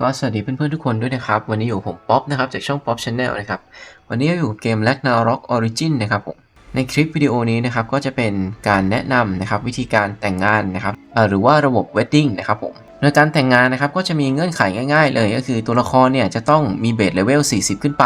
ก็สวัสดีเพื่อนๆทุกคนด้วยนะครับ วันนี้อยู่ผมป๊อปนะครับจากช่อง Pop Channel นะครับ วันนี้อยู่เกม Ragnarok Origin นะครับผมในคลิปวิดีโอนี้นะครับก็จะเป็นการแนะนำนะครับวิธีการแต่งงานนะครับหรือว่าระบบ Wedding นะครับผมโดยการแต่งงานนะครับก็จะมีเงื่อนไขง่าย ๆ เลยก็คือตัวละครเนี่ยจะต้องมีเบสเลเวล 40 ขึ้นไป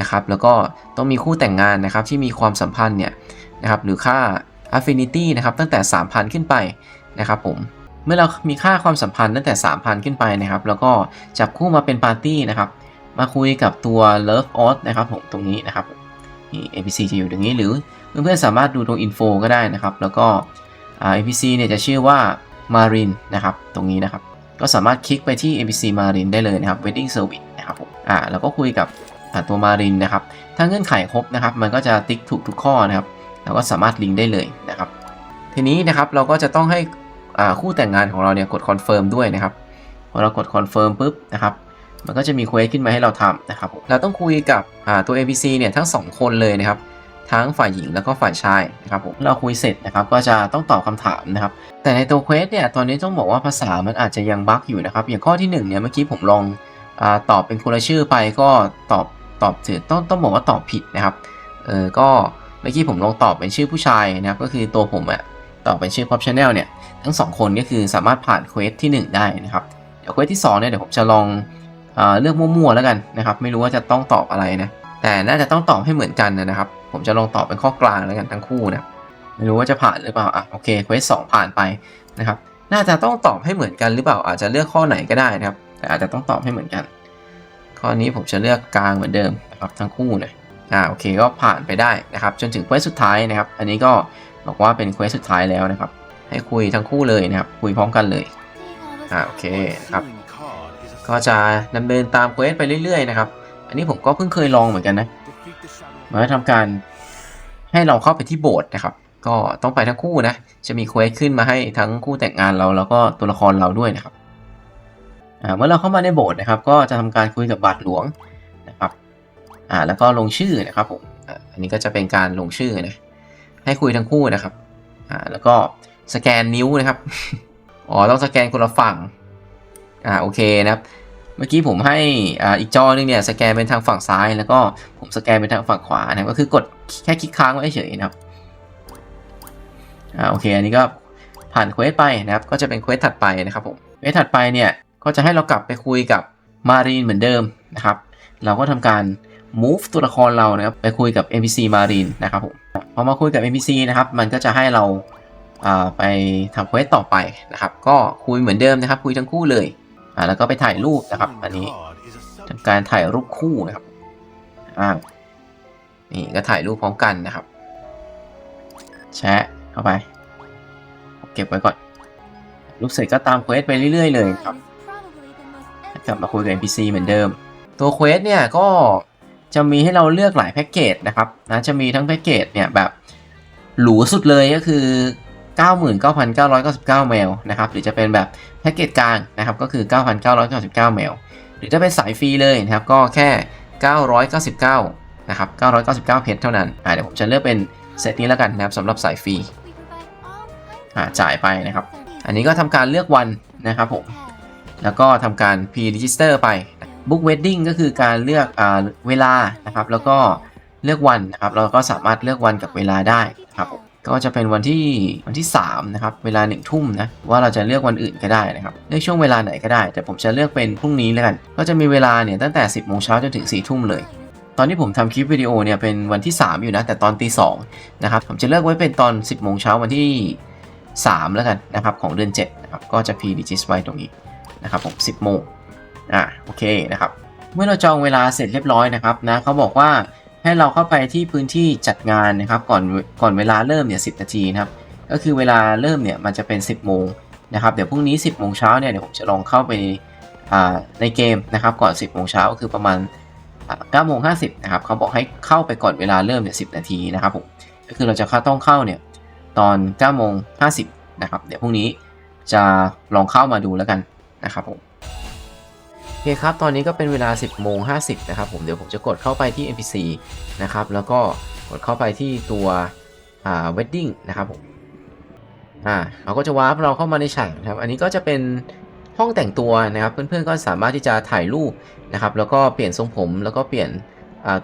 นะครับแล้วก็ต้องมีคู่แต่งงานนะครับที่มีความสัมพันธ์เนี่ยนะครับหรือค่า Affinity นะครับตั้งแต่ 3,000 ขึ้นไปนะครับผม มื่อเรามีค่าความสัมพันธ์ตั้งแต่ 3,000 ขึ้นไปนะครับ แล้วก็จับคู่มาเป็นปาร์ตี้นะครับ มาคุยกับตัว Love o t นะครับผมตรงนี้นะครับนี่ NPC จะอยู่ตรงนี้หรือเพื่อนๆสามารถดูตรง info ก็ได้นะครับ แล้วก็อ่า NPC เนี่ยจะชื่อว่า Marin นะครับ ตรงนี้นะครับ ก็สามารถคลิกไปที่ NPC Marin ได้เลยนะครับ Wedding Service นะครับผมอ่าแล้วก็คุยกับตัว Marin นะครับ ถ้าเงื่อนไขครบนะครับ มันก็จะติ๊กถูกทุกข้อนะครับเราก็สามารถลิงก์ได้เลยนะครับ ทีนี้นะครับเราก็จะต้องให้ คู่แต่งงานของเราเนี่ยกดคอนเฟิร์มด้วยนะครับพอเรากดคอนเฟิร์มปุ๊บนะครับมันก็จะมีเควสขึ้นมาให้เราทำนะครับเราต้องคุยกับตัว NPC เนี่ยทั้ง 2 คนเลยนะครับทั้งฝ่ายหญิงแล้วก็ฝ่ายชายนะครับผมเราคุยเสร็จนะครับก็จะต้องตอบคำถามนะครับ แต่ในตัวเควสเนี่ยตอนนี้ต้องบอกว่าภาษามันอาจจะยังบั๊กอยู่นะครับ อย่างข้อที่1เนี่ยเมื่อกี้ผมลองอตอบเป็นคนละชื่อไปก็ตอบตอบถือต้องต้องบอกว่าตอบผิดนะครับเออก็เมื่อกี้ผมลองตอบเป็นชื่อผู้ชายนะครับก็คือตัวผมอะ ตอบเป็นชื่อ Pop Channel เนี่ยทั้ง2คนก็คือสามารถผ่านเควสที่ 1 ได้นะครับ เดี๋ยวเควสที่2เนี่ยเดี๋ยวผมจะลองเอเลือกมั่วๆแล้วกันนะครับ ไม่รู้ว่าจะต้องตอบอะไรนะ แต่น่าจะต้องตอบให้เหมือนกันนะครับ ผมจะลองตอบเป็นข้อกลางแล้วกันทั้งคู่นะไม่รู้ว่าจะผ่านหรือเปล่าอะโอเคเควสสองผ่านไปนะครับ น่าจะต้องตอบให้เหมือนกันหรือเปล่าอาจจะเลือกข้อไหนก็ได้นะครับ แต่อาจจะต้องตอบให้เหมือนกัน ข้อนี้ผมจะเลือกกลางเหมือนเดิมนะครับทั้งคู่นะอ่าโอเคก็ผ่านไปได้นะครับ จนถึงเควสสุดท้ายนะครับ อันนี้ก็ บอกว่าเป็นเควสสุดท้ายแล้วนะครับ ให้คุยทั้งคู่เลยนะครับ คุยพร้อมกันเลยอ่าโอเคครับ ก็จะดำเนินตามเควสไปเรื่อยๆนะครับ อันนี้ผมก็เพิ่งเคยลองเหมือนกันนะมันจะทำการให้เราเข้าไปที่โบสถ์นะครับ ก็ต้องไปทั้งคู่นะ จะมีเควสขึ้นมาให้ทั้งคู่แต่งงานเราแล้วก็ตัวละครเราด้วยนะครับอ่าเมื่อเราเข้ามาในโบสถ์นะครับ ก็จะทำการคุยกับบาทหลวงนะครับ อ่าแล้วก็ลงชื่อนะครับผมอันนี้ก็จะเป็นการลงชื่อนะ ให้คุยทั้งคู่นะครับอ่าแล้วก็สแกนนิ้วนะครับอ๋อต้องสแกนคนละฝั่งอ่าโอเคนะครับ เมื่อกี้ผมให้อ่าอีกจอนึงเนี่ยสแกนเป็นทางฝั่งซ้าย แล้วก็ผมสแกนเป็นทางฝั่งขวานะก็คือกดแค่คลิกค้างไว้เฉยๆนะครับอ่าโอเคอันนี้ก็ผ่านเควสไปนะครับ ก็จะเป็นเควสถัดไปนะครับผมเควสถัดไปเนี่ยก็จะให้เรากลับไปคุยกับมารีนเหมือนเดิมนะครับ เราก็ทำการ move ตัวละครเรานะครับไปคุยกับ NPC มารีนนะครับผมพอมาคุยกับ NPC นะครับมันก็จะให้เราอ่าไปทำเควสต่อไปนะครับ ก็คุยเหมือนเดิมนะครับ คุยทั้งคู่เลยอ่าแล้วก็ไปถ่ายรูปนะครับ อันนี้ทำการถ่ายรูปคู่นะครับอ่านี่ก็ถ่ายรูปพร้อมกันนะครับ แชะเข้าไป เก็บไว้ก่อนรูปเสร็จก็ตามเควสไปเรื่อย ๆ เลยครับกลับมาคุยกับ NPC เหมือนเดิม ตัวเควสเนี่ยก็ จะมีให้เราเลือกหลายแพ็กเกจนะครับนะจะมีทั้งแพ็กเกจเนี่ยแบบหรูสุดเลยก็คือ 99,999แมวนะครับหรือจะเป็นแบบแพ็กเกจกลางนะครับก็คือ 9,999แมวหรือจะเป็นสายฟรีเลยนะครับก็แค่ 999 นะครับ 999 เพชรเท่านั้นอ่าเดี๋ยวผมจะเลือกเป็นเซตนี้แล้วกันนะครับสำหรับสายฟรีอ่าจ่ายไปนะครับ อันนี้ก็ทำการเลือกวันนะครับผมแล้วก็ทำการ pre-register ไป book wedding ก็คือการเลือกอเวลานะครับ แล้วก็เลือกวันนะครับ เราก็สามารถเลือกวันกับเวลาได้ครับก็จะเป็นวันที่วันที่3นะครับเวลา1ทุ่มนะว่าเราจะเลือกวันอื่นก็ได้นะครับเลือกช่วงเวลาไหนก็ได้ แต่ผมจะเลือกเป็นพรุ่งนี้แล้วกัน ก็จะมีเวลาเนี่ยตั้งแต่ 10โมงเช้าจนถึง4ทุ่มเลย ตอนที่ผมทำคลิปวิดีโอเนี่ยเป็นวันที่ 3 อยู่นะแต่ตอนตีสองนะครับผมจะเลือกไว้เป็นตอน 10โมงเช้าวันที่ 3 แล้วกันนะครับของเดือน7นะครับก็จะ pre-register ไว้ตรงนี้นะครับผม10โมง อ่าโอเคนะครับ เมื่อเราจองเวลาเสร็จเรียบร้อยนะครับนะเขาบอกว่าให้เราเข้าไปที่พื้นที่จัดงานนะครับ ก่อนก่อนเวลาเริ่มเนี่ย10นาทีนะครับ ก็คือเวลาเริ่มเนี่ยมันจะเป็น 10โมงนะครับเดี๋ยวพรุ่งนี้ 10โมงเช้าเนี่ยเดี๋ยวผมจะลองเข้าไปอ่าในเกมนะครับก่อน 10โมงเช้าก็คือประมาณ9โมง50นะครับเขาบอกให้เข้าไปก่อนเวลาเริ่มเนี่ย10นาทีนะครับผมก็คือเราจะเข้าต้องเข้าเนี่ยตอน9โมง50นะครับเดี๋ยวพรุ่งนี้จะลองเข้ามาดูแล้วกันนะครับผม โอเคครับ ตอนนี้ก็เป็นเวลา 10โมง50 นะครับผมเดี๋ยวผมจะกดเข้าไปที่ NPC นะครับ แล้วก็กดเข้าไปที่ตัวอ่า wedding นะครับผมอ่าเขาก็จะวาร์ปเราเข้ามาในฉากนะครับ อันนี้ก็จะเป็นห้องแต่งตัวนะครับ เพื่อนๆก็สามารถที่จะถ่ายรูปนะครับ แล้วก็เปลี่ยนทรงผมแล้วก็เปลี่ยน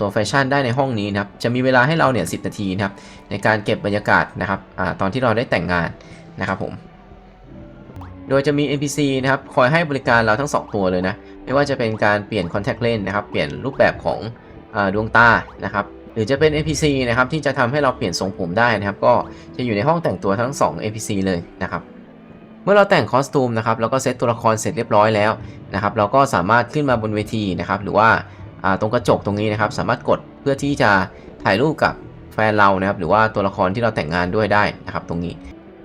ตัวแฟชั่นได้ในห้องนี้นะครับ จะมีเวลาให้เราเนี่ยสินาทีนะครับในการเก็บบรรยากาศนะครับอตอนที่เราได้แต่งงานนะครับผม โดยจะมี NPC นะครับคอยให้บริการเราทั้ง 2 ตัวเลยนะ ไม่ว่าจะเป็นการเปลี่ยน contact lens นะครับเปลี่ยนรูปแบบของอดวงตานะครับหรือจะเป็น NPC นะครับที่จะทำให้เราเปลี่ยนทรงผมได้นะครับ ก็จะอยู่ในห้องแต่งตัวทั้ง 2 NPC เลยนะครับเมื่อเราแต่งคอสตูมนะครับแล้วก็เซตตัวละครเสร็จเรียบร้อยแล้วนะครับเราก็สามารถขึ้นมาบนเวทีนะครับหรือว่าตรงกระจกตรงนี้นะครับ สามารถกดเพื่อที่จะถ่ายรูปกับแฟนเรานะครับหรือว่าตัวละครที่เราแต่งงานด้วยได้นะครับตรงนี้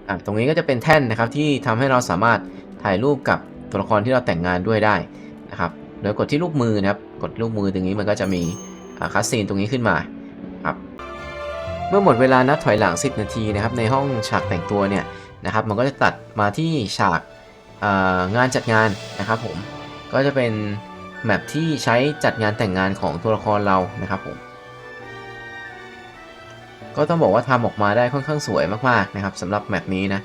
อะตรงนี้ก็จะเป็นแท่นนะครับที่ทำให้เราสามารถถ่ายรูปกับตัวละครที่เราแต่งงานด้วยได้นะครับโดยกดที่รูปมือนะครับ กดรูปมือตรงนี้มันก็จะมีคัสซีนตรงนี้ขึ้นมาครับเมื่อหมดเวลานับถอยหลัง 10 นาทีนะครับ ในห้องฉากแต่งตัวเนี่ยนะครับ มันก็จะตัดมาที่ฉากงานจัดงานนะครับผมก็จะเป็นแมปที่ใช้จัดงานแต่งงานของตัวละครเรานะครับผม ก็ต้องบอกว่าทำออกมาได้ค่อนข้างสวยมากๆนะครับสำหรับแมปนี้นะ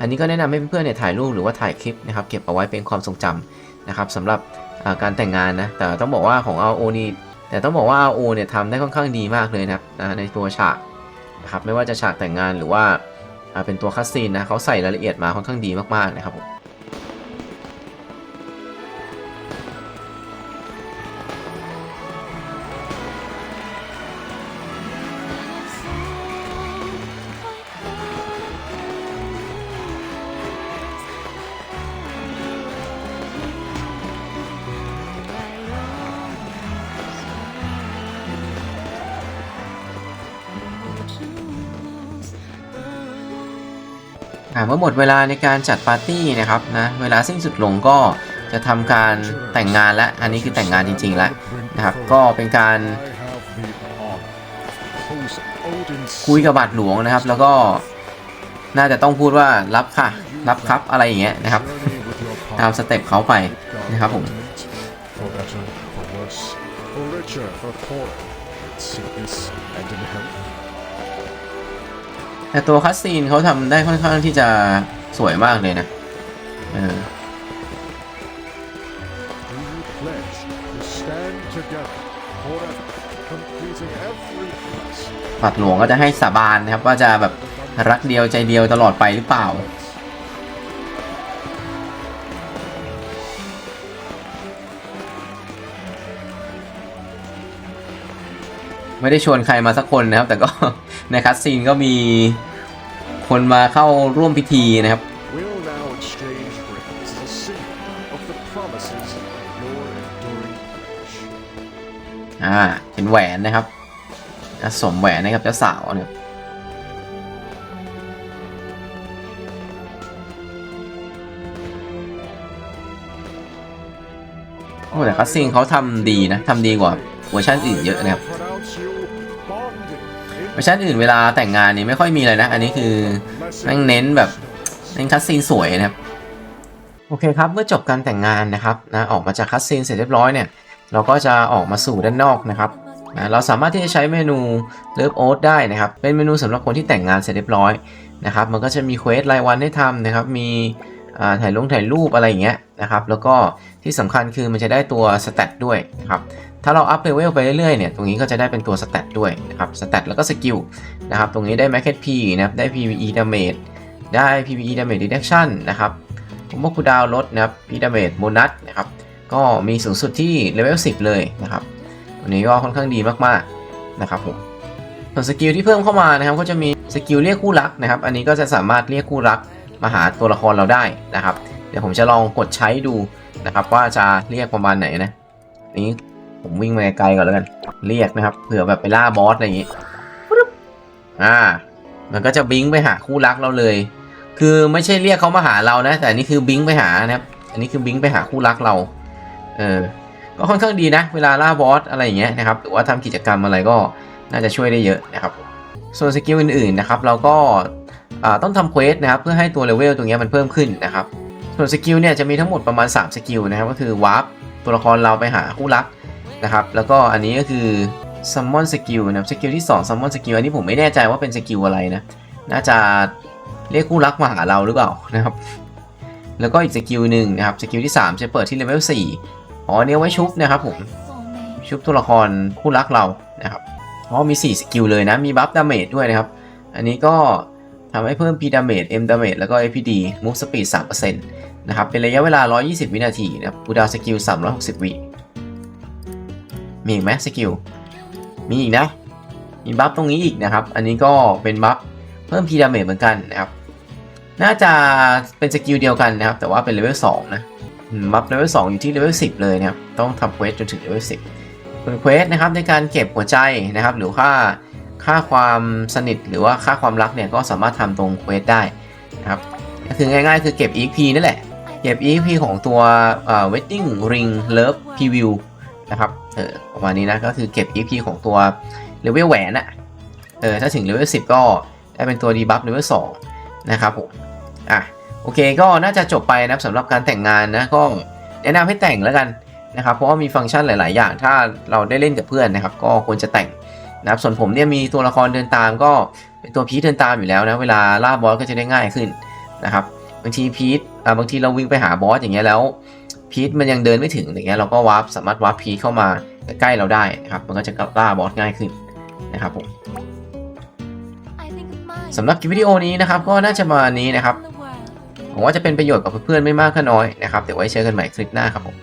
อันนี้ก็แนะนำให้เพื่อนๆเนี่ยถ่ายรูปหรือว่าถ่ายคลิปนะครับเก็บเอาไว้เป็นความทรงจำนะครับสำหรับการแต่งงานนะแต่ต้องบอกว่าของ RO นี่แต่ต้องบอกว่า RO เนี่ยทำได้ค่อนข้างดีมากเลยนะครับในตัวฉากนะครับไม่ว่าจะฉากแต่งงานหรือว่าอ่าเป็นตัวคัสซีนนะเขาใส่รายละเอียดมาค่อนข้างดีมากๆนะครับ เมื่อหมดเวลาในการจัดปาร์ตี้นะครับนะเวลาสิ้นสุดลงก็จะทำการแต่งงานและอันนี้คือแต่งงานจริงๆแล้วนะครับก็เป็นการคุยกับบาทหลวงนะครับ แล้วก็น่าจะต้องพูดว่ารับค่ะ รับครับอะไรอย่างเงี้ยนะครับ ตามสเต็ปเขาไปนะครับผม For richer, for poorer, sickness and in health. แต่ตัวคัสซีนเขาทำได้ค่อนข้างที่จะสวยมากเลยนะ เออ Do you pledge to stand together forever, completing every quest บาทหลวงก็จะให้สาบานนะครับ ว่าจะแบบรักเดียวใจเดียวตลอดไปหรือเปล่า ไม่ได้ชวนใครมาสักคนนะครับ แต่ก็ในคัสซีนก็มีคนมาเข้าร่วมพิธีนะครับ We'll now exchange rings as a symbol of the promises of your enduring pledge. อ่าเป็นแหวนนะครับอะสวมแหวนนะครับเจ้าสาวนะครับโอ้แต่คัสซิงเขาทำดีนะทำดีกว่าเวอร์ชันอื่นเยอะนะครับ Pronounce you bonded เวอร์ชันอื่นเวลาแต่งงานนี่ไม่ค่อยมีเลยนะ อันนี้คือแม่งเน้นแบบเน้นคัสซีนสวยนะครับ โอเคครับ เมื่อจบการแต่งงานนะครับนะออกมาจากคัสซีนเสร็จเรียบร้อยเนี่ย เราก็จะออกมาสู่ด้านนอกนะครับนะเราสามารถที่จะใช้เมนูเลิฟโอ๊ตได้นะครับ เป็นเมนูสำหรับคนที่แต่งงานเสร็จเรียบร้อยนะครับ มันก็จะมีเควสรายวันให้ทำนะครับ มีถ่ายลงถ่ายรูปอะไรอย่างเงี้ยนะครับ แล้วก็ที่สำคัญคือมันจะได้ตัวสเตตด้วยนะครับ ถ้าเราอัพเลเวลไปเรื่อยๆเนี่ยตรงนี้ก็จะได้เป็นตัวสเตตด้วยนะครับสเตตแล้วก็สกิลนะครับตรงนี้ได้ m a c เ p นะครับได้ PVE damage ได้ PVE damage reduction นะครับผมว่าคูดาวลดนะครับ P damage bonus นะครับก็มีสูงสุดที่เลเวล10 เลยนะครับตัวนี้ก็ค่อนข้างดีมากๆนะครับผมส่วนสกิลที่เพิ่มเข้ามานะครับก็จะมีสกิลเรียกคู่รักนะครับอันนี้ก็จะสามารถเรียกคู่รักมาหาตัวละครเราได้นะครับ เดี๋ยวผมจะลองกดใช้ดูนะครับว่าจะเรียกประมาณไหนนะนนี้ ผมวิ่งมาไกลๆก่อนแล้วกัน เรียกนะครับเผื่อแบบไปล่าบอสอะไรอย่างงี้ปึ๊บอ่า มันก็จะบิงไปหาคู่รักเราเลย คือไม่ใช่เรียกเขามาหาเรานะ แต่อันนี่คือบิงไปหานะครับ อันนี้คือบิงไปหาคู่รักเรา เออ ก็ค่อนข้างดีนะ เวลาล่าบอสอะไรอย่างเงี้ยนะครับ หรือว่าทำกิจกรรมอะไรก็น่าจะช่วยได้เยอะนะครับ ส่วนสกิลอื่นๆนะครับ เราก็อ่าต้องทำเควสนะครับ เพื่อให้ตัวเลเวลตรงเนี้ยมันเพิ่มขึ้นนะครับ ส่วนสกิลเนี่ยจะมีทั้งหมดประมาณ 3 สกิลนะครับ ก็คือวาร์ปตัวละครเราไปหาคู่รัก นะครับ แล้วก็อันนี้ก็คือ summon skill นะครับสกิลที่ 2 summon skill อันนี้ผมไม่แน่ใจว่าเป็นสกิลอะไรนะ น่าจะเรียกคู่รักมาหาเราหรือเปล่านะครับ แล้วก็อีกสกิลหนึ่งนะครับสกิลที่ 3 จะเปิดที่เลเวล4อ๋ออันนี้เอาไว้ชุบนะครับผม ชุบตัวละครคู่รักเรานะครับ เพราะมี 4 สกิลเลยนะ มีบัฟดาเมจด้วยนะครับ อันนี้ก็ทำให้เพิ่ม P damage M damage แล้วก็ APD move speed 3%นะครับ เป็นระยะเวลา 120 วินาทีนะครับคูดาวสกิล360 วิ มีอีกไหมสกิล มีอีกนะ มีบัฟตรงนี้อีกนะครับ อันนี้ก็เป็นบัฟเพิ่ม P damage เหมือนกันนะครับ น่าจะเป็นสกิลเดียวกันนะครับ แต่ว่าเป็นเลเวล2นะบัฟเลเวล2อยู่ที่เลเวล10 เลยนะครับ ต้องทำเควสจนถึงเลเวล10เป็นเควสนะครับในการเก็บหัวใจนะครับ หรือค่าค่าความสนิทหรือว่าค่าความรักเนี่ยก็สามารถทำตรงเควสได้นะครับก็คือง่ายๆ คือเก็บ EP นั่นแหละ เก็บ EP ของตัว wedding ring love preview นะครับ เออประมาณนี้นะก็คือเก็บ EP ของตัวเลเวลแหวนอะเออถ้าถึงเลเวล10ก็ได้เป็นตัวดีบัฟเลเวล2นะครับผมอะโอเคก็น่าจะจบไปนะสำหรับการแต่งงานนะก็แนะนำให้แต่งแล้วกันนะครับเพราะว่ามีฟังก์ชันหลาย ๆ อย่าง ถ้าเราได้เล่นกับเพื่อนนะครับ ก็ควรจะแต่งนะครับส่วนผมเนี่ยมีตัวละครเดินตามก็เป็นตัวพีทเดินตามอยู่แล้วนะเวลาล่าบอสก็จะได้ง่ายขึ้นนะครับบางทีพีทอ่าบางทีเราวิ่งไปหาบอสอย่างเงี้ยแล้ว พีทมันยังเดินไม่ถึงอย่างเงี้ยเราก็วาร์ปสามารถวาร์ปพีทเข้ามาใกล้เราได้นะครับ มันก็จะล่าบอสง่ายขึ้นนะครับผมสำหรับคลิปวิดีโอนี้นะครับ ก็น่าจะมานี้นะครับหวังว่าจะเป็นประโยชน์กับเพื่อนๆไม่มากก็น้อยนะครับ เดี๋ยวไว้เจอกันใหม่คลิปหน้าครับผม